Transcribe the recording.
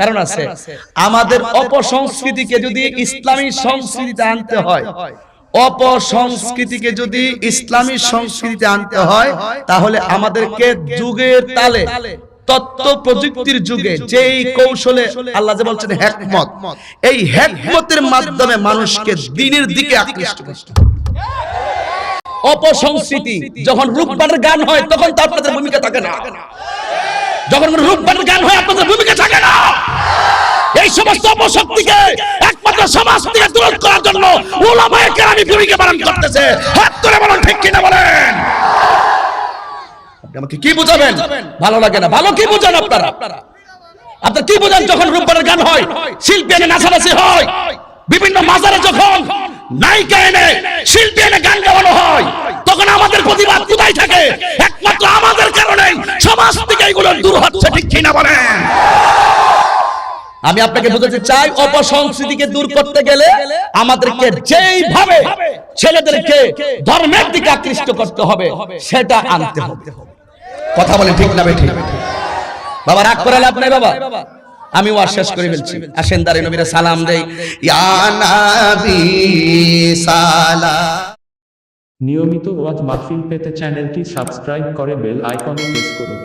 কারণ আছে। আমাদের অপসংস্কৃতিকে যদি ইসলামী সংস্কৃতিতে আনতে হয় অপসংস্কৃতিকে যদি ইসলামী সংস্কৃতিতে আনতে হয় তাহলে আমাদেরকে যুগের তালে তত্ত্ব প্রযুক্তির যুগে যেই কৌশলে আল্লাহ যে বলছেন হ্যাকমত এই হ্যাকমতের মাধ্যমে মানুষকে দিনের দিকে আকৃষ্ট করতে। অপসংস্কৃতি যখন রূপবানের গান হয় তখন তো আপনাদের ভূমিকা থাকে না। যখন কোনো রূপবানের গান হয় আপনাদের ভূমিকা থাকে না, এই সমস্ত অপশক্তিকে একমাত্র সমাজ থেকে দূর করার জন্য ওলামায়ে কেরামি ভূমিকা পালন করতেছে। হাত ধরে বলুন, ঠিক কিনা বলেন? আমাকে কি বুঝাবেন? ভালো লাগে না। ভালো কি বুঝান আপনারা? আপনার কি বোঝান যখন রূপবানের গান হয়, শিল্পী এনে নাচানাচি হয়, বিভিন্ন মাজারে যখন নায়িকা এনে শিল্পী এনে গান গাওয়ানো হয় দূর হচ্ছে ঠিক কিনা বলেন। আমি আপনাকে বোঝাতে চাই অপসংস্কৃতিকে দূর করতে গেলে আমাদেরকে যেইভাবে ছেলেদেরকে ধর্মের দিকে আকৃষ্ট করতে হবে সেটা আনতে হবে। কথা বলেন ঠিক না ঠিক বাবা রাগ করে লাভ নাই বাবা। আমি ওয়াজ শেষ করে ফেলছি। আসেন দাঁড়ে নবীরা সালাম দেই। ইয়া নাবি সালাম নিয়মিত ওয়াজ মাহফিল পেতে চ্যানেলটি সাবস্ক্রাইব করে বেল আইকনে প্রেস করুন।